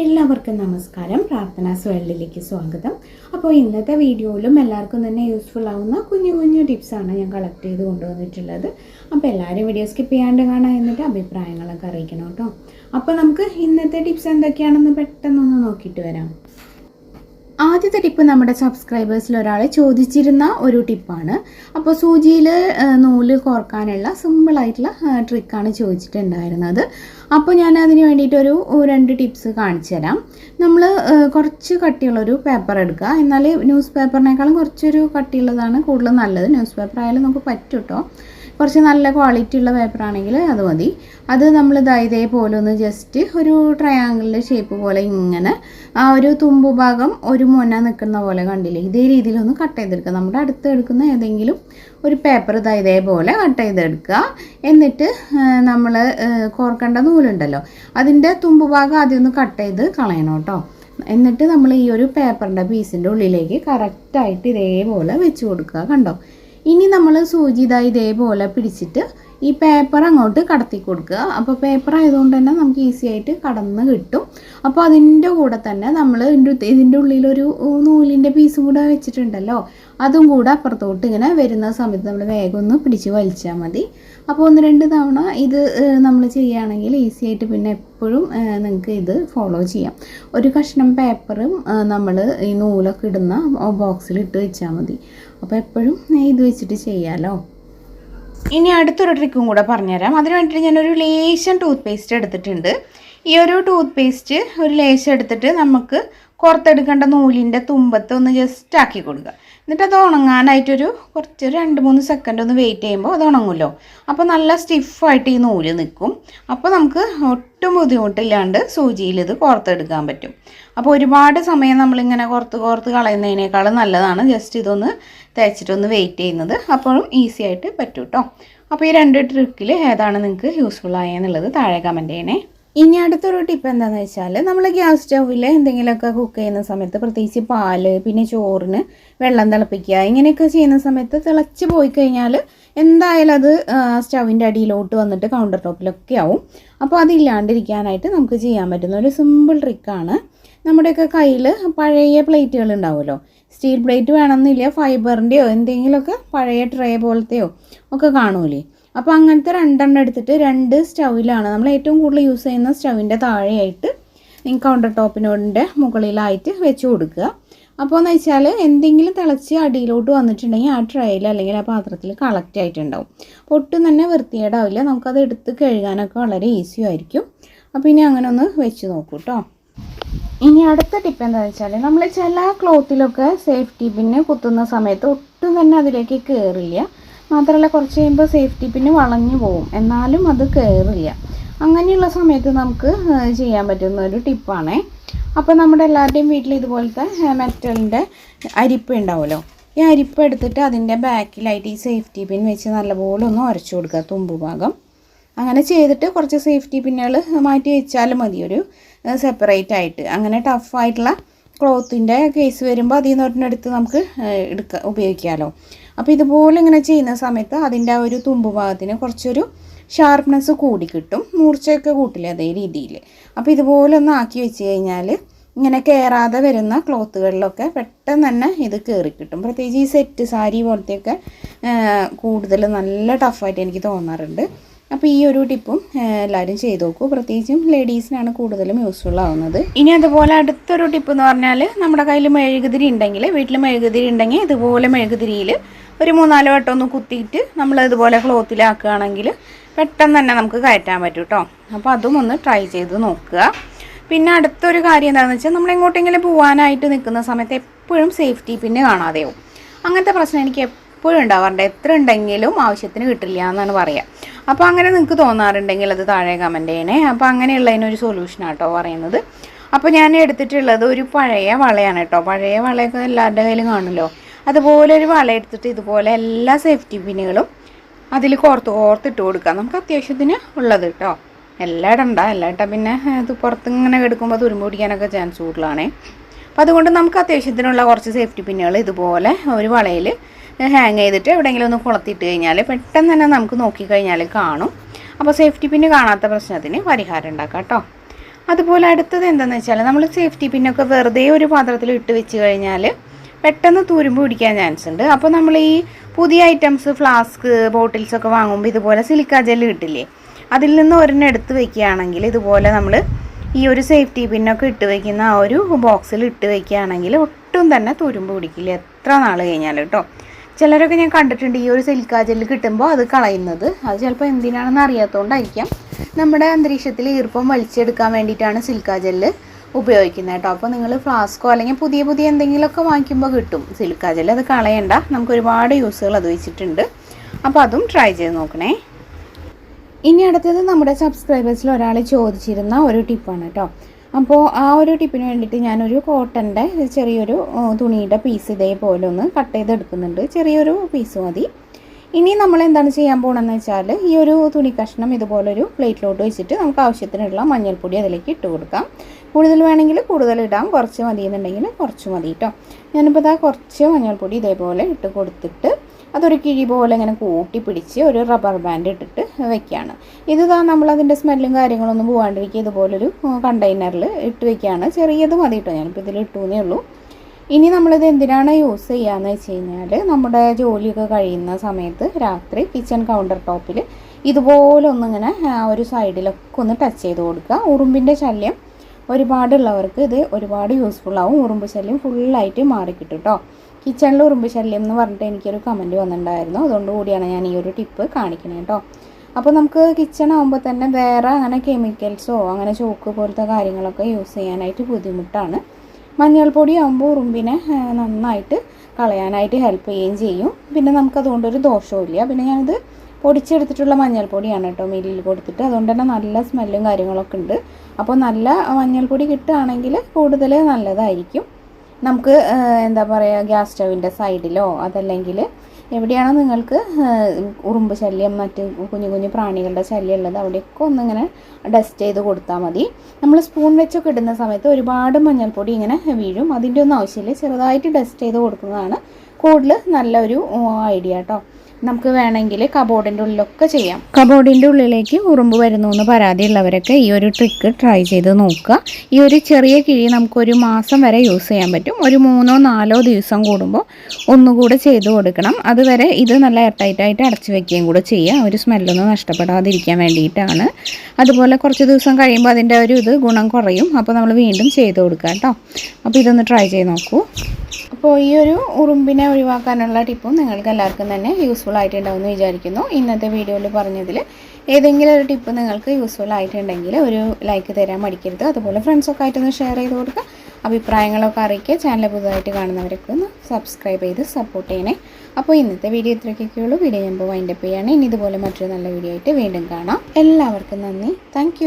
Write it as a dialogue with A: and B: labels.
A: എല്ലാവർക്കും നമസ്കാരം. പ്രാർത്ഥനാ സ്വേളിലേക്ക് സ്വാഗതം. അപ്പോൾ ഇന്നത്തെ വീഡിയോയിലും എല്ലാവർക്കും തന്നെ യൂസ്ഫുൾ ആവുന്ന കുഞ്ഞു കുഞ്ഞു ടിപ്സാണ് ഞാൻ കളക്ട് ചെയ്ത് കൊണ്ടുവന്നിട്ടുള്ളത്. അപ്പോൾ എല്ലാവരും വീഡിയോ സ്കിപ്പ് ചെയ്യാണ്ട് കാണാൻ എന്നിട്ട് അഭിപ്രായങ്ങളൊക്കെ അറിയിക്കണം കേട്ടോ. അപ്പോൾ നമുക്ക് ഇന്നത്തെ ടിപ്സ് എന്തൊക്കെയാണെന്ന് പെട്ടെന്നൊന്ന് നോക്കിയിട്ട് വരാം. ആദ്യത്തെ ടിപ്പ് നമ്മുടെ സബ്സ്ക്രൈബേഴ്സിൽ ഒരാൾ ചോദിച്ചിരുന്ന ഒരു ടിപ്പാണ് അപ്പോൾ സൂചിയിൽ നൂൽ കോർക്കാനുള്ള സിമ്പിളായിട്ടുള്ള ട്രിക്കാണ് ചോദിച്ചിട്ടുണ്ടായിരുന്നത്. അപ്പോൾ ഞാൻ അതിന് വേണ്ടിയിട്ടൊരു രണ്ട് ടിപ്സ് കാണിച്ചു തരാം. നമ്മൾ കുറച്ച് കട്ടിയുള്ളൊരു പേപ്പർ എടുക്കുക. എന്നാൽ ന്യൂസ് പേപ്പറിനേക്കാളും കുറച്ചൊരു കട്ടിയുള്ളതാണ് കൂടുതൽ നല്ലത്. ന്യൂസ് പേപ്പർ ആയാലും നമുക്ക് പറ്റും കേട്ടോ കുറച്ച് നല്ല ക്വാളിറ്റി ഉള്ള പേപ്പർ ആണെങ്കിൽ അത് മതി. അത് നമ്മൾ ഇതാ ഇതേപോലെ ഒന്ന് ജസ്റ്റ് ഒരു ട്രയാങ്കിളിന്റെ ഷേപ്പ് പോലെ ഇങ്ങനെ ആ ഒരു തുമ്പു ഭാഗം ഒരു മുന നിൽക്കുന്ന പോലെ കണ്ടില്ലേ? ഇതേ രീതിയിലൊന്ന് കട്ട് ചെയ്തെടുക്കുക. നമ്മുടെ അടുത്ത് എടുക്കുന്ന ഏതെങ്കിലും ഒരു പേപ്പർ ഇതാ ഇതേപോലെ കട്ട് ചെയ്തെടുക്കുക. എന്നിട്ട് നമ്മൾ കോർക്കേണ്ട നൂലുണ്ടല്ലോ. അതിന്റെ തുമ്പു ഭാഗം ആദ്യം ഒന്ന് കട്ട് ചെയ്ത് കളയണം കേട്ടോ. എന്നിട്ട് നമ്മൾ ഈ ഒരു പേപ്പറിന്റെ പീസിന്റെ ഉള്ളിലേക്ക് കറക്റ്റായിട്ട് ഇതേപോലെ വെച്ച് കൊടുക്കുക കണ്ടോ? ഇനി നമ്മൾ സൂചി ഇതാ ഇതേപോലെ പിടിച്ചിട്ട് ഈ പേപ്പർ അങ്ങോട്ട് കടത്തി കൊടുക്കുക. അപ്പോൾ പേപ്പർ ആയതുകൊണ്ട് തന്നെ നമുക്ക് ഈസി ആയിട്ട് കടന്ന് കിട്ടും. അപ്പോൾ അതിന്റെ കൂടെ തന്നെ നമ്മൾ ഇതിന്റെ ഉള്ളിലൊരു നൂലിന്റെ പീസും കൂടെ വെച്ചിട്ടുണ്ടല്ലോ. അതും കൂടെ അപ്പുറത്തോട്ട് ഇങ്ങനെ വരുന്ന സമയത്ത് നമ്മൾ വേഗം ഒന്ന് പിടിച്ച് വലിച്ചാൽ മതി. അപ്പോൾ ഒന്ന് രണ്ട് തവണ ഇത് നമ്മൾ ചെയ്യുകയാണെങ്കിൽ ഈസി ആയിട്ട് പിന്നെ എപ്പോഴും നിങ്ങൾക്ക് ഇത് ഫോളോ ചെയ്യാം. ഒരു കഷ്ണം പേപ്പറും നമ്മൾ ഈ നൂലൊക്കെ ഇടുന്ന ബോക്സിൽ ഇട്ട് വെച്ചാൽ മതി. അപ്പോൾ എപ്പോഴും ഇത് വെച്ചിട്ട് ചെയ്യാമല്ലോ ഇനി അടുത്തൊരു ട്രിക്കും കൂടെ പറഞ്ഞുതരാം. അതിന് വേണ്ടിയിട്ട് ഞാനൊരു ലേശം ടൂത്ത് പേസ്റ്റ് എടുത്തിട്ടുണ്ട്. ഈ ഒരു ടൂത്ത് പേസ്റ്റ് ഒരു ലേശം എടുത്തിട്ട് നമുക്ക് പുറത്തെടുക്കേണ്ട നൂലിന്റെ തുമ്പത്ത് ഒന്ന് ജസ്റ്റ് ആക്കി കൊടുക്കുക എന്നിട്ട് അത് ഉണങ്ങാനായിട്ടൊരു കുറച്ച് രണ്ട് മൂന്ന് സെക്കൻഡ് ഒന്ന് വെയിറ്റ് ചെയ്യുമ്പോൾ അത് ഉണങ്ങുമല്ലോ അപ്പോൾ നല്ല സ്റ്റിഫായിട്ട് ഈ നൂൽ നിൽക്കും അപ്പോൾ നമുക്ക് ഒട്ടും ബുദ്ധിമുട്ടില്ലാണ്ട് സൂചിയിൽ ഇത് കോർത്തെടുക്കാൻ പറ്റും. അപ്പോൾ ഒരുപാട് സമയം നമ്മളിങ്ങനെ കുറത്ത് കോർത്ത് കളയുന്നതിനേക്കാളും നല്ലതാണ് ജസ്റ്റ് ഇതൊന്ന് തേച്ചിട്ടൊന്ന് വെയിറ്റ് ചെയ്യുന്നത്. അപ്പോഴും ഈസി ആയിട്ട് പറ്റും കേട്ടോ അപ്പോൾ ഈ രണ്ട് ട്രിക്കിൽ ഏതാണ് നിങ്ങൾക്ക് യൂസ്ഫുൾ ആയെന്നുള്ളത് താഴെ കമന്റ് ചെയ്യണേ. ഇനി അടുത്തൊരു ടിപ്പ് എന്താണെന്ന് വെച്ചാൽ നമ്മൾ ഗ്യാസ് സ്റ്റൗവിൽ എന്തെങ്കിലുമൊക്കെ കുക്ക് ചെയ്യുന്ന സമയത്ത് പ്രത്യേകിച്ച് പാൽ പിന്നെ ചോറിന് വെള്ളം തിളപ്പിക്കുക ഇങ്ങനെയൊക്കെ ചെയ്യുന്ന സമയത്ത് തിളച്ച് പോയി കഴിഞ്ഞാൽ എന്തായാലും അത് സ്റ്റൗവിന്റെ അടിയിലോട്ട് വന്നിട്ട് കൗണ്ടർ ടോപ്പിലൊക്കെ ആവും. അപ്പോൾ അതില്ലാണ്ടിരിക്കാനായിട്ട് നമുക്ക് ചെയ്യാൻ പറ്റുന്ന ഒരു സിമ്പിൾ ട്രിക്കാണ് നമ്മുടെയൊക്കെ കയ്യിൽ പഴയ പ്ലേറ്റുകൾ ഉണ്ടാവുമല്ലോ. സ്റ്റീൽ പ്ലേറ്റ് വേണമെന്നില്ല ഫൈബറിന്റെയോ എന്തെങ്കിലുമൊക്കെ പഴയ ട്രേ പോലത്തെയോ ഒക്കെ കാണൂലേ? അപ്പോൾ അങ്ങനത്തെ രണ്ടെണ്ണം എടുത്തിട്ട് രണ്ട് സ്റ്റൗവിലാണ്. നമ്മൾ ഏറ്റവും കൂടുതൽ യൂസ് ചെയ്യുന്ന സ്റ്റൗവിന്റെ താഴെയായിട്ട് കൗണ്ടർ ടോപ്പിനോടിന്റെ മുകളിലായിട്ട് വെച്ച് കൊടുക്കുക. അപ്പോൾ എന്ന് വെച്ചാൽ എന്തെങ്കിലും തിളച്ച് അടിയിലോട്ട് വന്നിട്ടുണ്ടെങ്കിൽ ആ ട്രയിൽ അല്ലെങ്കിൽ ആ പാത്രത്തിൽ കളക്റ്റ് ആയിട്ടുണ്ടാവും. ഒട്ടും തന്നെ വൃത്തികേടാവില്ല. നമുക്കത് എടുത്ത് കഴുകാനൊക്കെ വളരെ ഈസി ആയിരിക്കും. അപ്പോൾ ഇനി അങ്ങനെ ഒന്ന് വെച്ച് നോക്കൂ കേട്ടോ ഇനി അടുത്ത ടിപ്പ് എന്താണെന്ന് വെച്ചാൽ നമ്മൾ ചില ക്ലോത്തിലൊക്കെ സേഫ്റ്റി പിന്നെ കുത്തുന്ന സമയത്ത് ഒട്ടും തന്നെ അതിലേക്ക് കയറില്ല മാത്രമല്ല കുറച്ച് കഴിയുമ്പോൾ സേഫ്റ്റി പിന്നെ വളഞ്ഞു പോകും എന്നാലും അത് കയറില്ല അങ്ങനെയുള്ള സമയത്ത് നമുക്ക് ചെയ്യാൻ പറ്റുന്ന ഒരു ടിപ്പാണേ അപ്പോൾ നമ്മുടെ എല്ലാവരുടെയും വീട്ടിൽ ഇതുപോലത്തെ മെറ്റലിന്റെ അരിപ്പ് ഉണ്ടാവുമല്ലോ? ഈ അരിപ്പ് എടുത്തിട്ട് അതിന്റെ ബാക്കിലായിട്ട് ഈ സേഫ്റ്റി പിൻ വെച്ച് നല്ലപോലെ ഒന്ന് ഉരച്ചു കൊടുക്കുക തുമ്പ് ഭാഗം. അങ്ങനെ ചെയ്തിട്ട് കുറച്ച് സേഫ്റ്റി പിന്നുകൾ മാറ്റി വെച്ചാലും മതി ഒരു സെപ്പറേറ്റ് ആയിട്ട്. അങ്ങനെ ടഫായിട്ടുള്ള ക്ലോത്തിന്റെ കേസ് വരുമ്പോൾ അതിൽ നിന്ന് ഒരെണ്ണം എടുത്ത് നമുക്ക് എടുക്കുക ഉപയോഗിക്കാമല്ലോ അപ്പോൾ ഇതുപോലെ ഇങ്ങനെ ചെയ്യുന്ന സമയത്ത് അതിന്റെ ആ ഒരു തുമ്പ് ഭാഗത്തിന് കുറച്ചൊരു ഷാർപ്നെസ് കൂടി കിട്ടും. മൂർച്ചയൊക്കെ കൂട്ടില്ല അതേ രീതിയിൽ അപ്പോൾ ഇതുപോലെ ഒന്ന് ആക്കി വെച്ച് കഴിഞ്ഞാൽ ഇങ്ങനെ കയറാതെ വരുന്ന ക്ലോത്തുകളിലൊക്കെ പെട്ടെന്ന് തന്നെ ഇത് കയറി കിട്ടും. പ്രത്യേകിച്ച് ഈ സെറ്റ് സാരി പോലത്തെയൊക്കെ കൂടുതൽ നല്ല ടഫായിട്ട് എനിക്ക് തോന്നാറുണ്ട്. അപ്പോൾ ഈ ഒരു ടിപ്പും എല്ലാവരും ചെയ്ത് നോക്കൂ. പ്രത്യേകിച്ചും ലേഡീസിനാണ് കൂടുതലും യൂസ്ഫുൾ ആവുന്നത്. ഇനി അതുപോലെ അടുത്തൊരു ടിപ്പ് എന്ന് പറഞ്ഞാൽ നമ്മുടെ കയ്യിൽ മെഴുകുതിരി ഉണ്ടെങ്കിൽ വീട്ടിൽ മെഴുകുതിരി ഉണ്ടെങ്കിൽ ഇതുപോലെ മെഴുകുതിരിയിൽ ഒരു മൂന്നാൽ വട്ടം ഒന്ന് കുത്തിയിട്ട് നമ്മൾ ഇതുപോലെ ക്ലോത്തിലാക്കുകയാണെങ്കിൽ പെട്ടെന്ന് തന്നെ നമുക്ക് കയറ്റാൻ പറ്റും കേട്ടോ അപ്പോൾ അതും ഒന്ന് ട്രൈ ചെയ്ത് നോക്കുക. പിന്നെ അടുത്തൊരു കാര്യം എന്താണെന്ന് വെച്ചാൽ നമ്മൾ എങ്ങോട്ടെങ്കിലും പോകാനായിട്ട് നിൽക്കുന്ന സമയത്ത് എപ്പോഴും സേഫ്റ്റി പിന്നെ കാണാതെയാവും അങ്ങനത്തെ പ്രശ്നം എനിക്ക് എപ്പോഴും ഉണ്ടാവാറുണ്ട്. എത്ര ഉണ്ടെങ്കിലും ആവശ്യത്തിന് കിട്ടില്ല എന്നാണ് പറയുക അപ്പോൾ അങ്ങനെ നിങ്ങൾക്ക് തോന്നാറുണ്ടെങ്കിൽ അത് താഴെ കമന്റ് ചെയ്യണേ. അപ്പോൾ അങ്ങനെയുള്ളതിനൊരു സൊല്യൂഷനാണ് കേട്ടോ പറയുന്നത്. അപ്പോൾ ഞാൻ എടുത്തിട്ടുള്ളത് ഒരു പഴയ വളയാണ് കേട്ടോ പഴയ വളയൊക്കെ എല്ലാവരുടെ കയ്യിലും കാണുമല്ലോ. അതുപോലെ ഒരു വള എടുത്തിട്ട് ഇതുപോലെ എല്ലാ സേഫ്റ്റി പിന്നുകളും അതിൽ കോർത്ത് കോർത്തിട്ട് കൊടുക്കാം. നമുക്ക് അത്യാവശ്യത്തിന് ഉള്ളത് കേട്ടോ എല്ലാം ഇടണ്ട എല്ലാം പിന്നെ ഇത് പുറത്ത് ഇങ്ങനെ എടുക്കുമ്പോൾ തുരുമ്പ് പിടിക്കാനൊക്കെ ചാൻസ് കൂടുതലാണേ. അപ്പോൾ അതുകൊണ്ട് നമുക്ക് അത്യാവശ്യത്തിനുള്ള കുറച്ച് സേഫ്റ്റി പിന്നുകൾ ഇതുപോലെ ഒരു വളയിൽ ഹാങ് ചെയ്തിട്ട് എവിടെയെങ്കിലും ഒന്ന് കുളത്തിയിട്ട് കഴിഞ്ഞാൽ പെട്ടെന്ന് തന്നെ നമുക്ക് നോക്കിക്കഴിഞ്ഞാൽ കാണും. അപ്പോൾ സേഫ്റ്റി പിന്ന് കാണാത്ത പ്രശ്നത്തിന് പരിഹാരം ഉണ്ടാക്കാം കേട്ടോ അതുപോലെ അടുത്തത് എന്താണെന്ന് വെച്ചാൽ നമ്മൾ സേഫ്റ്റി പിന്നൊക്കെ വെറുതെ ഒരു പാത്രത്തിൽ ഇട്ട് വെച്ച് കഴിഞ്ഞാൽ പെട്ടെന്ന് തുരുമ്പ് പിടിക്കാൻ ചാൻസ് ഉണ്ട്. അപ്പോൾ നമ്മൾ ഈ പുതിയ ഐറ്റംസ് ഫ്ലാസ്ക് ബോട്ടിൽസ് ഒക്കെ വാങ്ങുമ്പോൾ ഇതുപോലെ സിലിക്ക ജെൽ കിട്ടില്ലേ അതിൽ നിന്ന് ഒരെണ്ണം എടുത്ത് വെക്കുകയാണെങ്കിൽ ഇതുപോലെ നമ്മൾ ഈ ഒരു സേഫ്റ്റി പിന്നൊക്കെ ഇട്ട് വെക്കുന്ന ആ ഒരു ബോക്സിൽ ഇട്ട് വെക്കുകയാണെങ്കിൽ ഒട്ടും തന്നെ തുരുമ്പ് പിടിക്കില്ല. എത്ര നാൾ കഴിഞ്ഞാലും കേട്ടോ. ചിലരൊക്കെ ഞാൻ കണ്ടിട്ടുണ്ട് ഈ ഒരു സിലിക്ക ജെൽ കിട്ടുമ്പോൾ അത് കളയുന്നത്. അത് ചിലപ്പോൾ എന്തിനാണെന്ന് അറിയാത്തതുകൊണ്ടായിരിക്കാം നമ്മുടെ അന്തരീക്ഷത്തിൽ ഈർപ്പം വലിച്ചെടുക്കാൻ വേണ്ടിയിട്ടാണ് സിലിക്ക ജെല്ല് ഉപയോഗിക്കുന്നത് കേട്ടോ. അപ്പോൾ നിങ്ങൾ ഫ്ലാസ്കോ അല്ലെങ്കിൽ പുതിയ പുതിയ എന്തെങ്കിലുമൊക്കെ വാങ്ങിക്കുമ്പോൾ കിട്ടും. സിലിക്ക അത് കളയണ്ട. നമുക്ക് ഒരുപാട് യൂസുകൾ അത് വെച്ചിട്ടുണ്ട്. അപ്പോൾ അതും ട്രൈ ചെയ്ത് നോക്കണേ. ഇനി അടുത്തത് നമ്മുടെ സബ്സ്ക്രൈബേഴ്സിൽ ഒരാൾ ചോദിച്ചിരുന്ന ഒരു ടിപ്പാണ് കേട്ടോ. അപ്പോൾ ആ ഒരു ടിപ്പിന് വേണ്ടിയിട്ട് ഞാനൊരു കോട്ടന്റെ ചെറിയൊരു തുണിയുടെ പീസ് ഇതേപോലെ ഒന്ന് കട്ട് ചെയ്തെടുക്കുന്നുണ്ട്. ചെറിയൊരു പീസ് മതി. ഇനി നമ്മൾ എന്താണ് ചെയ്യാൻ പോകണമെന്ന് വെച്ചാൽ ഈ ഒരു തുണി കഷ്ണം ഇതുപോലൊരു പ്ലേറ്റിലോട്ട് വെച്ചിട്ട് നമുക്ക് ആവശ്യത്തിനുള്ള മഞ്ഞൾപ്പൊടി അതിലേക്ക് ഇട്ട് കൊടുക്കാം. കൂടുതൽ വേണമെങ്കിൽ കൂടുതൽ ഇടാം. കുറച്ച് മതി എന്നുണ്ടെങ്കിൽ കുറച്ച് മതി കേട്ടോ ഞാനിപ്പോൾ ഇതാ കുറച്ച് മഞ്ഞൾപ്പൊടി ഇതേപോലെ ഇട്ട് കൊടുത്തിട്ട് അതൊരു കിഴി പോലെ ഇങ്ങനെ കൂട്ടി പിടിച്ച് ഒരു റബ്ബർ ബാൻഡ് ഇട്ടിട്ട് വെക്കുകയാണ് ഇത് നമ്മളതിന്റെ സ്മെല്ലും കാര്യങ്ങളൊന്നും പോകാണ്ടിരിക്കുക ഇതുപോലൊരു കണ്ടെയ്നറിൽ ഇട്ട് വെക്കുകയാണ് ചെറിയത് മതി കേട്ടോ ഞാനിപ്പോൾ ഇതിൽ ഇട്ടുവെന്നേ ഉള്ളൂ. ഇനി നമ്മളിത് എന്തിനാണ് യൂസ് ചെയ്യാന്ന് വെച്ച് കഴിഞ്ഞാൽ നമ്മുടെ ജോലിയൊക്കെ കഴിയുന്ന സമയത്ത് രാത്രി കിച്ചൺ കൗണ്ടർ ടോപ്പിൽ ഇതുപോലെ ഒന്നിങ്ങനെ ഒരു സൈഡിലൊക്കെ ഒന്ന് ടച്ച് ചെയ്ത് കൊടുക്കുക. ഉറുമ്പിന്റെ ശല്യം ഒരുപാടുള്ളവർക്ക് ഇത് ഒരുപാട് യൂസ്ഫുൾ ആവും. ഉറുമ്പ് ശല്യം ഫുള്ളായിട്ട് മാറിക്കിട്ടും കേട്ടോ കിച്ചണിൽ ഉറുമ്പ് ശല്യം എന്ന് പറഞ്ഞിട്ട് എനിക്കൊരു കമന്റ് വന്നിട്ടുണ്ടായിരുന്നു. അതുകൊണ്ട് കൂടിയാണ് ഞാൻ ഈ ഒരു ടിപ്പ് കാണിക്കുന്നത് കേട്ടോ അപ്പോൾ നമുക്ക് കിച്ചൺ ആകുമ്പോൾ തന്നെ വേറെ അങ്ങനെ കെമിക്കൽസോ അങ്ങനെ ചോക്ക് പോലത്തെ കാര്യങ്ങളൊക്കെ യൂസ് ചെയ്യാനായിട്ട് ബുദ്ധിമുട്ടാണ്. മഞ്ഞൾപ്പൊടി ആകുമ്പോൾ ഉറുമ്പിനെ നന്നായിട്ട് കളയാനായിട്ട് ഹെൽപ്പ് ചെയ്യുകയും ചെയ്യും. പിന്നെ നമുക്കതുകൊണ്ട് ഒരു ദോഷവും പിന്നെ ഞാനിത് പൊടിച്ചെടുത്തിട്ടുള്ള മഞ്ഞൾപ്പൊടിയാണ് കേട്ടോ മില്ലിൽ കൊടുത്തിട്ട്. അതുകൊണ്ട് തന്നെ നല്ല സ്മെല്ലും കാര്യങ്ങളൊക്കെ ഉണ്ട്. അപ്പോൾ നല്ല മഞ്ഞൾപ്പൊടി കിട്ടുകയാണെങ്കിൽ കൂടുതൽ നല്ലതായിരിക്കും. നമുക്ക് എന്താ പറയുക ഗ്യാസ് സ്റ്റവിന്റെ സൈഡിലോ അതല്ലെങ്കിൽ എവിടെയാണോ നിങ്ങൾക്ക് ഉറുമ്പ് ശല്യം മറ്റ് കുഞ്ഞു കുഞ്ഞു പ്രാണികളുടെ ശല്യം ഉള്ളത് അവിടെയൊക്കെ ഒന്നിങ്ങനെ ഡസ്റ്റ് ചെയ്ത് കൊടുത്താൽ മതി. നമ്മൾ സ്പൂൺ വെച്ചൊക്കെ ഇടുന്ന സമയത്ത് ഒരുപാട് മഞ്ഞൾപ്പൊടി ഇങ്ങനെ വീഴും. അതിന്റെ ഒന്നും ആവശ്യമില്ല. ചെറുതായിട്ട് ഡസ്റ്റ് ചെയ്ത് കൊടുക്കുന്നതാണ് കൂടുതൽ നല്ലൊരു ഐഡിയ കേട്ടോ നമുക്ക് വേണമെങ്കിൽ കബോർഡിന്റെ ഉള്ളിലൊക്കെ ചെയ്യാം. കബോർഡിന്റെ ഉള്ളിലേക്ക് ഉറുമ്പ് വരുന്നു എന്ന് പരാതിയുള്ളവരൊക്കെ ഈ ഒരു ട്രിക്ക് ട്രൈ ചെയ്ത് നോക്കുക. ഈ ഒരു ചെറിയ കിഴി നമുക്കൊരു മാസം വരെ യൂസ് ചെയ്യാൻ പറ്റും. ഒരു മൂന്നോ നാലോ ദിവസം കൂടുമ്പോൾ ഒന്നുകൂടെ ചെയ്ത് കൊടുക്കണം. അതുവരെ ഇത് നല്ല എയർടൈറ്റായിട്ട് അടച്ചു വെക്കുകയും കൂടെ ചെയ്യുക. ഒരു സ്മെല്ലൊന്നും നഷ്ടപ്പെടാതിരിക്കാൻ വേണ്ടിയിട്ടാണ്. അതുപോലെ കുറച്ച് ദിവസം കഴിയുമ്പോൾ അതിന്റെ ഒരു ഇത് ഗുണം കുറയും. അപ്പോൾ നമ്മൾ വീണ്ടും ചെയ്ത് കൊടുക്കുക കേട്ടോ. അപ്പോൾ ഇതൊന്ന് ട്രൈ ചെയ്ത് നോക്കൂ. അപ്പോൾ ഈ ഒരു ഉറുമ്പിനെ ഒഴിവാക്കാനുള്ള ടിപ്പും നിങ്ങൾക്ക് എല്ലാവർക്കും തന്നെ യൂസ്ഫുൾ ആയിട്ടുണ്ടാവുമെന്ന് വിചാരിക്കുന്നു. ഇന്നത്തെ വീഡിയോയിൽ പറഞ്ഞതിൽ ഏതെങ്കിലും ഒരു ടിപ്പ് നിങ്ങൾക്ക് യൂസ്ഫുൾ ആയിട്ടുണ്ടെങ്കിൽ ഒരു ലൈക്ക് തരാൻ മടിക്കരുത്. അതുപോലെ ഫ്രണ്ട്സൊക്കെ ആയിട്ടൊന്ന് ഷെയർ ചെയ്ത് കൊടുക്കുക. അഭിപ്രായങ്ങളൊക്കെ അറിയിക്കുക. ചാനൽ പുതുതായിട്ട് കാണുന്നവരൊക്കെ ഒന്ന് സബ്സ്ക്രൈബ് ചെയ്ത് സപ്പോർട്ട് ചെയ്യണേ. അപ്പോൾ ഇന്നത്തെ വീഡിയോ ഇത്രയൊക്കെയൊക്കെ ഉള്ളൂ. വീഡിയോ ഞാൻ വൈൻഡപ്പ് ചെയ്യാണ്. ഇനി ഇതുപോലെ മറ്റൊരു നല്ല വീഡിയോ ആയിട്ട് വീണ്ടും കാണാം. എല്ലാവർക്കും നന്ദി. താങ്ക്